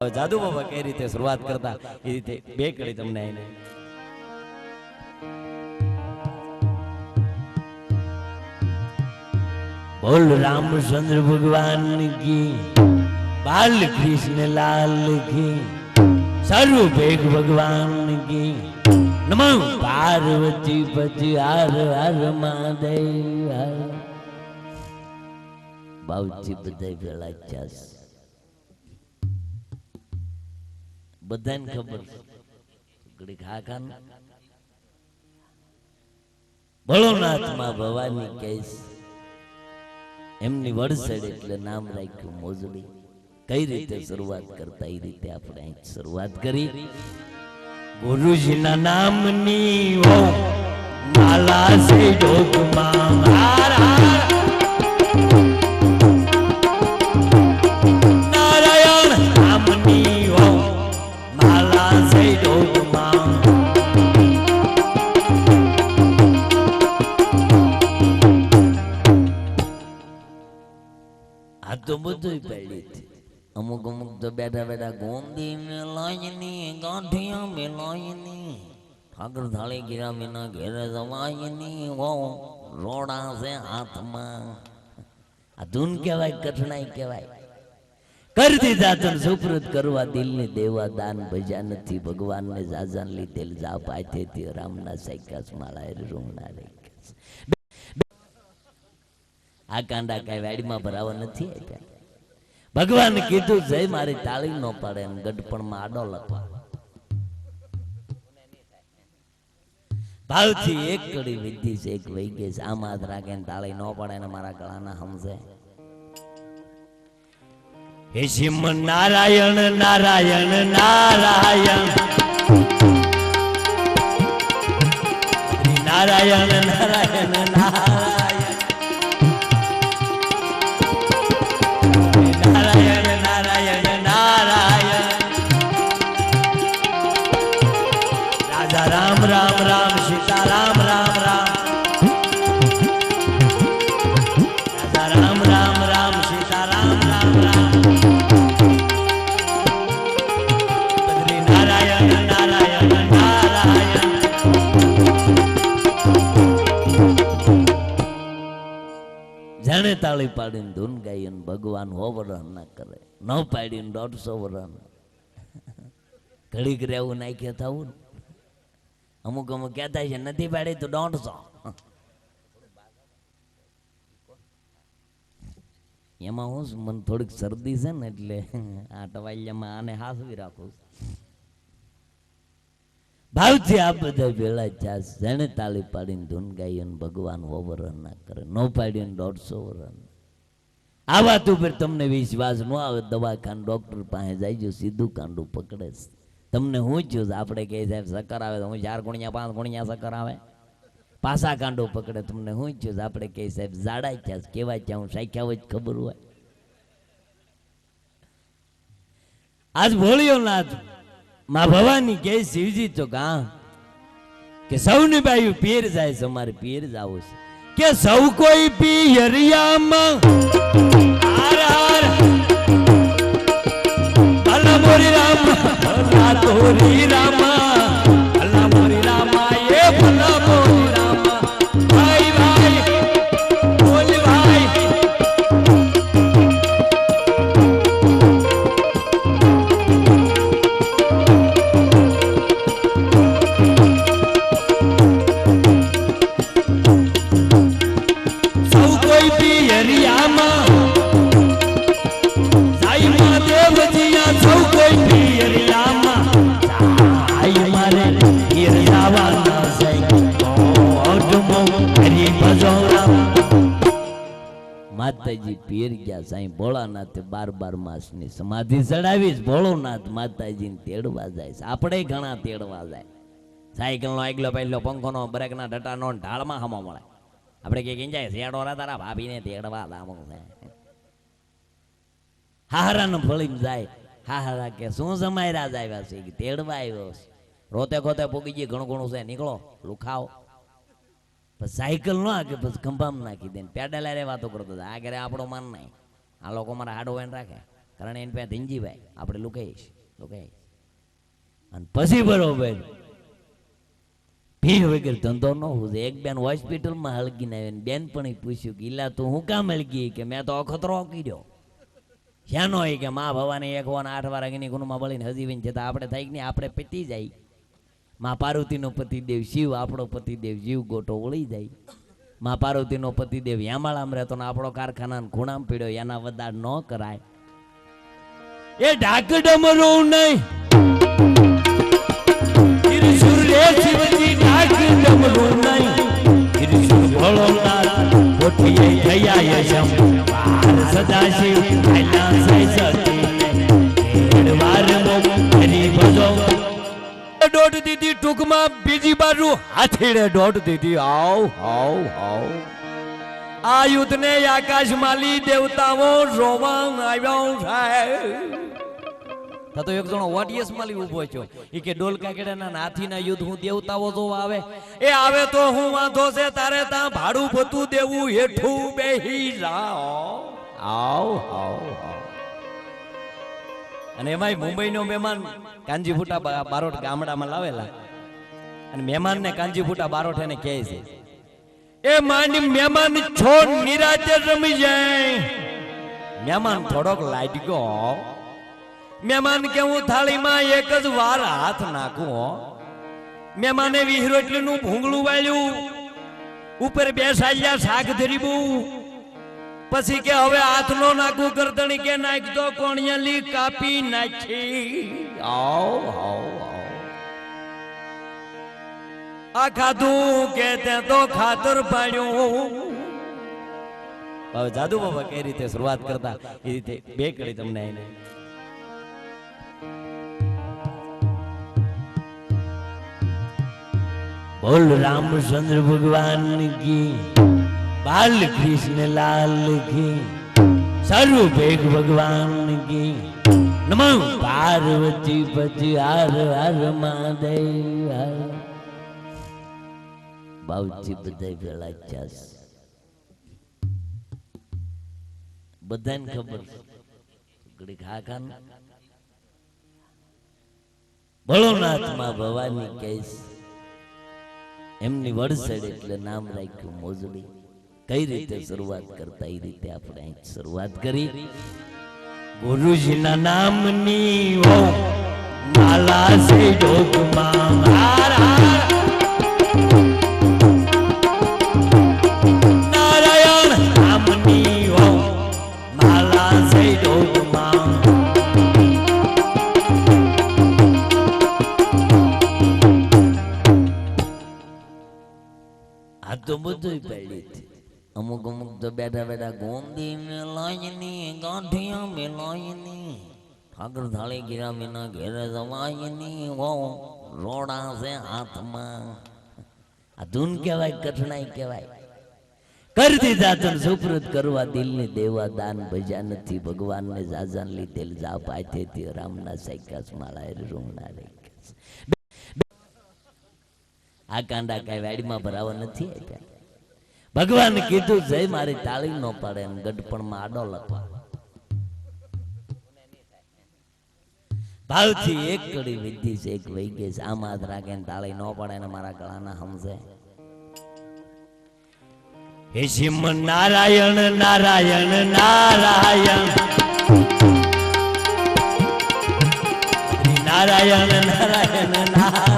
જાદુ બાબા કઈ રીતે શરૂઆત કરતા? એ રીતે બે કડી તમને આઈને બોલ રામચંદ્ર ભગવાન કી, બાલ કૃષ્ણ લાલ કી સર્વ ભેગ ભગવાન કી. નમઃ પાર્વતી પતિ હર હર મહાદેવ હર. બાવજી બધા ભેળા ચાસ બધાને ખબર ભોળોનાથમાં ભવાની કહીશ એમની વડસડ એટલે નામ રાખ્યું મોજડી. કઈ રીતે શરૂઆત કરતા એ રીતે આપણે અહીં શરૂઆત કરી. ગુરુજીના નામની માલા બેઠા બેઠા ગોંદી મેલાયની, ગાંઠિયા મેલાયની ઠાકર થાળી ગીરા વિના ઘેરે જવાયની, ઓ, રોડા છે હાથમાં. આ ધૂન કહેવાય, કઠણાઈ કહેવાય. કરી દીધા તું સુપ્રત કરવા દિલની દેવા દાન ભજા નથી. ભગવાનને જાજાન લીધેલ જા પાથે તે રામના સૈકાસ માળા રૂમના રેખાસ આ કાંડા કઈ વાડીમાં ભરાવા નથી આપ્યા? ભગવાન કીધું, જય મારી તાળી ન પડે એમ ગઢપણમાં આડો લખવા. ભાવથી એક કડી વિધિ છે, એક વહી ગઈ છે. આમ હાથ રાખે ને તાળી ન પડે ને મારા ગળાના સમજે હે શિમ નારાયણ નારાયણ નારાયણ. નારાયણ નારાયણ નારાયણ. તાળી પાડીને ધૂન ગાઈને ભગવાન હો વરણ ના કરે. ન પાડીને દોઢસો વરણ. ઘડીક રહેવું નાખ્યા થવું અમુક અમુક કહેતા છે, નથી પાડી તો દોઢસો. એમાં હું મને થોડીક શરદી છે ને એટલે આ ટવાલિયામાં આને હાસવી રાખું. ભાવથી આ બધા ભેળા ચાસ જેને તાળી પાડીને ધૂન ગાઈ ભગવાન હોવરણ ના કરે. ન પાડીને દોઢસો વરણ આ વાત ઉપર તમને વિશ્વાસ ન આવે દવાખાન ડૉક્ટર પાસે જાય સીધું કાંડું પકડે તમને હું છું? આપણે કહે સાહેબ સકર આવે તો હું ચાર ગુણ્યા, પાંચ ગુણ્યા સકર આવે. પાસા કાંડો પકડે. તમને હું છું? આપણે કહે, સાહેબ જાડા છે. કેવા છે હું સાખ્યા હોય ખબર હોય. આજ ભોળિયો નાથ માં ભવાની કે શિવજી તો કા કે સૌની બાયું પીર જાય છે, અમારે પીર જાવ છે. કે સૌ કોઈ પિયરિયામાં હાર હાર. અલ્લા મોરી રામ અલ્લા તોરી રામા. માતાજી પિયર ગયા સાંઈ ભોળાનાથે બાર બાર માસની સમાધિ ચડાવીશ. ભોળોનાથ માતાજીને તેડવા જાય આપણે ઘણા તેડવા જાય. સાયકલનો આગલો પહેલો પંખોનો, બ્રેકના ડટાનો ઢાળમાં હમો મળે. આપણે કે કઈ જાય? શેડો રા તારા ભાભીને તેડવા દામો છે. હારાનો જાય. હારા કે શું સમય રાજ આવ્યા તેડવા આવ્યો રોતે ખોતે પૂગી ગઈ, ઘણું ઘણું છે. નીકળો લુખાવ પછી સાયકલ નો કે પછી ખંભામાં નાખી દે પેડલ અરે વાતો કરતો હતો. આગળ આપણો માન નહીં. આ લોકો મારા હાડો વાઈને રાખે. કારણ એને પાસે ધીંજીભાઈ આપણે લુકાઈશ લુકાઈશ. અને પછી બરોબર ભી વગર ધંધો ન હોય એક બેન હોસ્પિટલમાં હળગીને આવીને બેન પણ પૂછ્યું કે, ઈલા, તું હું કામ હળગી કે? મેં તો અખતરો કર્યો શ્યાનો કે, મા ભવાની એક વાર આઠ વાર અગ્નિ ગુણમાં બળીને હજીવીને જતા આપણે થાય કે નહીં? આપણે પતી જાય. મા પાર્વતીનો પતિદેવ શિવ, આપણો પતિદેવ જીવ ગોટો વળી જાય. મા પાર્વતીનો પતિદેવ યામાળામાં રહેતો ને આપણો કારખાના ખૂણામ પીડ્યો, એના વધાર ન કરાય. એ ઢાક ડમરો નહીં શિવજી ઢાક ડમરું નહીં ભોળોનાથ કોઠીએ થયા યશમ સદાશિવ આયલા દીધી બીજી બાજુ હાથીડે દોઢ દીધી. આવ આવ આવ. આ યુદ્ધને આકાશમાલી દેવતાઓ રોવા આવ્યા સાહેબ તો એક જણો ઓડિયન્સ માલી ઊભો છો એ કે, ડોલ કાકેડાના નાથીના યુદ્ધ હું દેવતાઓ જો આવે. એ આવે તો હું વાંધો છે, તારે ત્યાં ભાડું ભતું દેવું હેઠું બેહી જાઓ આવ આવ અને એમાંય મુંબઈનો મહેમાન કાંજીફૂટા બારોટ ગામડામાં લાવેલા. અને મહેમાનને કાંજીફૂટા બારોટ એને કહે છે, એ માંડી મહેમાન છો, નિરાતે રમી જાય. મહેમાન થોડોક લાઈટ લાડ્યો મહેમાન કે, હું થાળીમાં એક જ વાર હાથ નાખું મહેમાને વીસ રોટલીનું ભૂંગળું વાળ્યું. ઉપર બે સાલિયા શાક ધરીબું. પછી કે, હવે હાથ નો નાખું કરતણી કે નાખતો કોણિયાલી કાપી નાખી. આવ આવ. तो जादू बाबा कई रीते शुरुआत करता कड़ी तमने बोल रामचंद्र भगवान की, बाल कृष्ण लाल की सर्व बेग भगवान की। नमो पार्वती पति, हर हर महादेव, हर બાવજી બધા પેલા ચાસ. બધાને ખબર ઘડીક હા ભોળોનાથમાં ભવાની કેસ એમની વડસડ એટલે નામ રાખ્યું મોજડી. કઈ રીતે શરૂઆત કરતા એ રીતે આપણે અહીં શરૂઆત કરી. ગુરુજીના નામની માલા સે ડોકમાં હાર તો બધું પહેલી અમુક અમુક તો બેઠા બેઠા ગોંદી મેલાયની, ગાંઠિયા મેલાયની ઠાકર થાળી ગીરા મીના ઘેરે જવાયની, ઓ, રોડા છે હાથમાં. આ ધૂન કહેવાય, કઠણાઈ કહેવાય. કર દીધા તું સુપ્રત કરવા દિલની દેવા, દાન ભજા નથી. ભગવાનને જાજાન લીધેલ જા પાથે રામના સાયકાસ માળા રૂમના રે આ કાંડા કઈ વાડીમાં ભરાવા નથી આપ્યા. ભગવાન કીધું, જય મારી તાળી ન પડે એમ ગઢપણમાં આડો લખવા. ભાવથી એક કડી વિધિ છે, એક વહી ગઈ છે. આમ હાથ રાખે ને તાળી ન પડે ને મારા ગળાના સમજે હે શિમ નારાયણ નારાયણ નારાયણ. નારાયણ નારાયણ નારાયણ.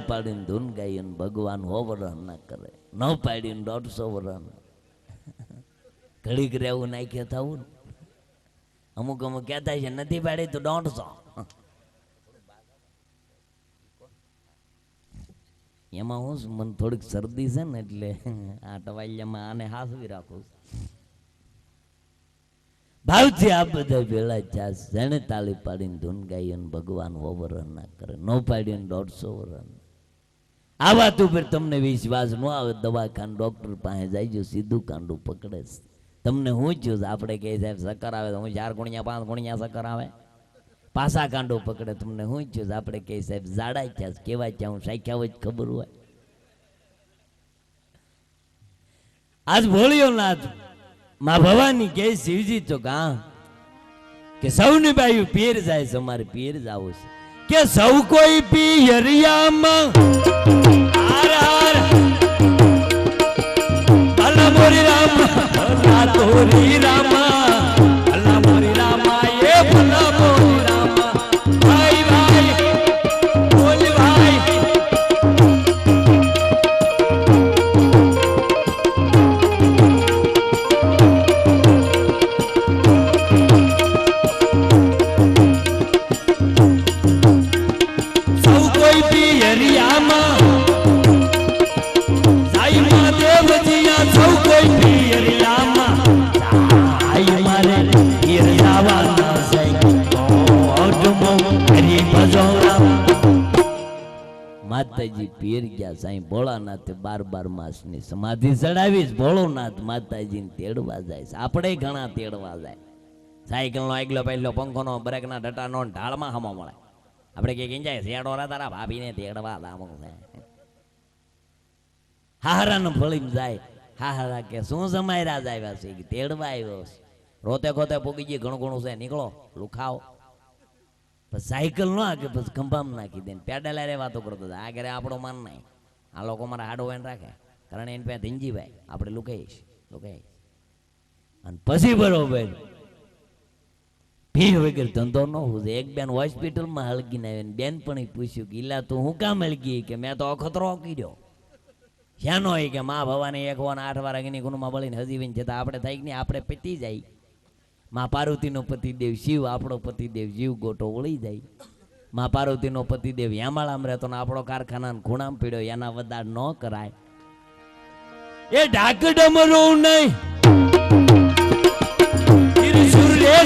તાળી પાડીને ધૂન ગાઈને ભગવાન હો વરણ ના કરે. ન પાડીને દોઢસો વરણ ઘડીક રહેવું નાખ્યા થવું અમુક અમુક કહેતા છે નથી પાડી તો દોઢસો. એમાં હું છું, મને થોડીક શરદી છે ને એટલે આ ટવાલિયામાં આને હાસવી રાખું ભાવથી આ બધા ભેળા થયા છે. તાળી પાડીને ધૂન ગાઈ અને ભગવાન ઓવરણ ના કરે. નો પાડીને દોઢસો વરણ આ વાત ઉપર તમને વિશ્વાસ ન આવે દવાખાન ડોક્ટર પાસે જાય સીધું કાંડું પકડે તમને હું જ આપણે કહે સાહેબ સકર આવે તો હું ચાર ગુણ્યા, પાંચ ગુણ્યા સકર આવે. પાસા કાંડો પકડે, તમને હું જ આપણે કહે સાહેબ, જાડા થયા કેવા થયા? હું સાખ્યા જ ખબર હોય. આજ ભોળિયો નાથમાં ભવાની કે શિવજી, તો કા કે સૌની બાયુ પીર જાય છે, અમારે પીર જાવું છે. કે સૌ કોઈ પિયરિયામાં મોરી રામ તોરી રામા માતાજી ગયા સાંઈ ભોળાનાથે બાર બાર માસની સમાધિ ચડાવીશ. ભોળોનાથ માતાજીને તેડવા જાય આપણે ઘણા તેડવા જાય. સાયકલનો આગલો પહેલો પંખોનો, બ્રેકના ડટાનો ઢાળમાં હમો મળે. આપણે કે કઈ જાય? શેડો રા તારા ભાભીને તેડવા લામો છે. હારાનું ફળીમાં જાય. હારા કે શું સમય રાજ આવ્યા છે? તેડવા આવ્યો રોતે ખોતે ભૂગી ગઈ, ઘણું ઘણું છે. નીકળો લુખાવ પછી સાયકલ નો આગે પછી ખંભામ નાખી દે પેડલ અરે વાતો કરતો હતો. આગળ આપણો માન નહીં. આ લોકો મારા હાડો એને રાખે. કારણ એને પાસે ધીંજીભાઈ આપણે લુકાઈશ લુકાઈશ. અને પછી બરોબર ભી વગર ધંધો ન હોય એક બેન હોસ્પિટલમાં હળગીને આવી ને બેન પણ પૂછ્યું કે, ઈલા, તું હું કામ હળગી કે? મેં તો અખતરો કર્યો શ્યાનો કે, મા ભવાની એક વાર આઠ વાર અગ્નિ ગુણમાં બળીને હજીવીને જતા આપણે થાય કે નહીં? આપણે પતી જાય. મા પાર્વતીનો પતિદેવ શિવ, આપણો પતિદેવ જીવ ગોટો વળી જાય. મા પાર્વતીનો પતિદેવ યામાળામાં રહેતો ને આપણો કારખાના ખૂણામ પીડ્યો, એના વધાર ન કરાય. એ ઢાક ડમરો નહીં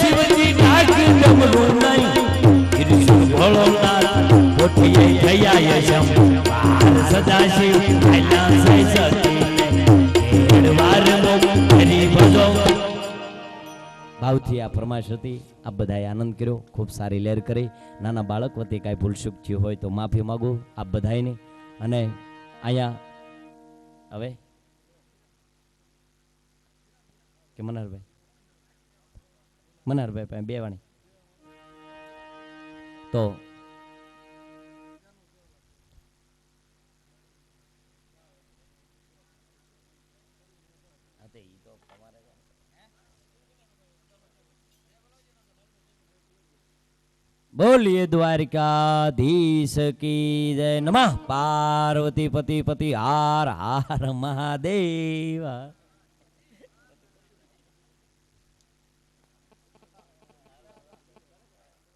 શિવજી ઢાક ડમરું નહીં ભોળોનાથ કોઠીએ થયા યશમ સદાશિવ, આયલા ભાવથી આ ફરમાશ હતી. આ બધાએ આનંદ કર્યો, ખૂબ સારી લહેર કરી. નાના બાળક વતી કાંઈ ભૂલચૂક થયું હોય તો માફી માગું, આપ બધાને અને અહીંયા, હવે. કે મનહરભાઈ મનહરભાઈ પાસે બે વાણી. તો બોલીએ દ્વારિકાધીશ કી જય નમઃ. પાર્વતી પતિ પતિ હાર હાર મહાદેવ.